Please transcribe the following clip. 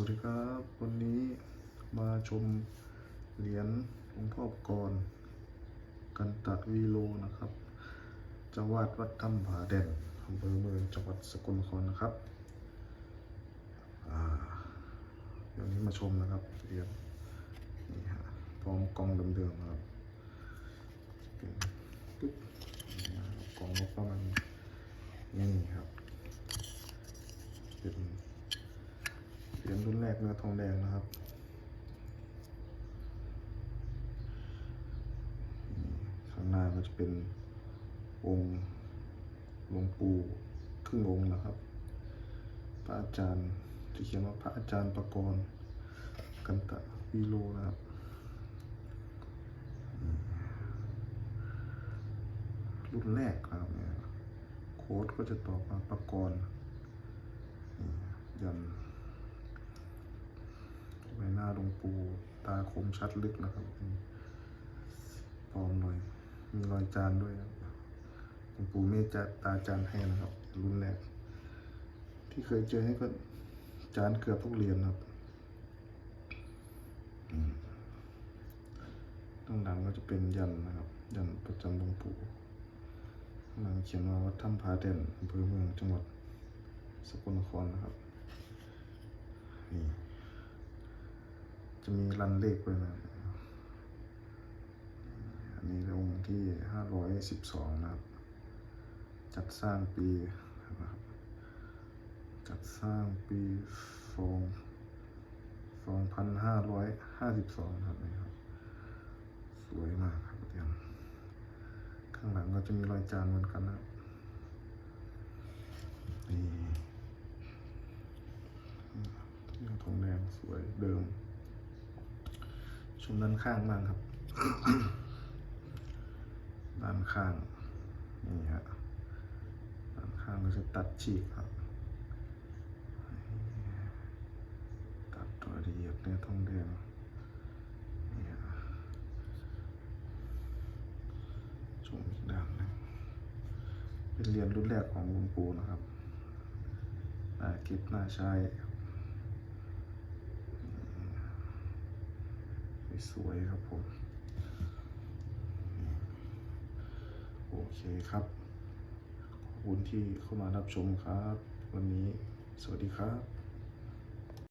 วัสดีครับ วันนี้มาชมเหรียญหลวงพ่อก่อนกันตะวีโลนะครับเจ้าวาดวัดถ้ำผาแดนอำเภอเมืองจังหวัดสกลนครนะครับอ่าเดี๋ยวนี้มาชมนะครับเหรียญนี่ฮะพร้อมกองเดิมๆนะครับปึ๊บนี่นะครับกล่องก็ประมาณนี่ครับ เป็น เหรียญรุ่นแรกเนื้อทองแดงนะครับข้างหน้าก็จะเป็นองค์หลวงปู่ครึ่งองค์นะครับ พระอาจารย์ที่เขียนว่าพระอาจารย์ประกรณ์กันตะวีโลนะครับรุ่นแรกครับเนี่ยโค้ดก็จะตอบมาประกรณ์นี่ยัน ใบ หน้าหลวงปู่ตาคมชัดลึกนะครับปลอมหน่อยมีรอยจานด้วยนะครับหลวงปู่เมตจะตาจานให้นะครับ รุ่นแรก ที่เคยเจอให้ก็จานเกือบทุกเหรียญครับข้างหลังก็จะเป็นยันนะครับ ยันประจำหลวงปู่ข้างหลังเขียนว่าวัดถ้ำผาเด่นอำเภอเมืองจังหวัดสกลนครนะครับนี่ จะมีรันเลขด้วยนะอันนี้องค์ที่ห้าร้อยสิบสองนะครับ จัดสร้างปีนะครับจัดสร้างปีสองสองพันห้าร้อยห้าสิบสองครับนี่ครับ สวยมากครับเตียงข้างหลังก็จะมีรอยจานเหมือนกันนะนี่ทองแดงสวยเดิม มด้านข้างบ้างครับด้านข้างนี่ฮะด้านข้างก็จะตัดฉีกครับ ตัดตัวละเอียดเนื้อทองแดงนี่ฮะชมอีกด้านนึงเป็นเหรียญรุ่นแรกของหลวงปูนะครับน่าเก็บน่าใช้ครับ สวยๆครับผมโอเคครับขอบคุณที่เข้ามารับชมครับ วันนี้สวัสดีครับ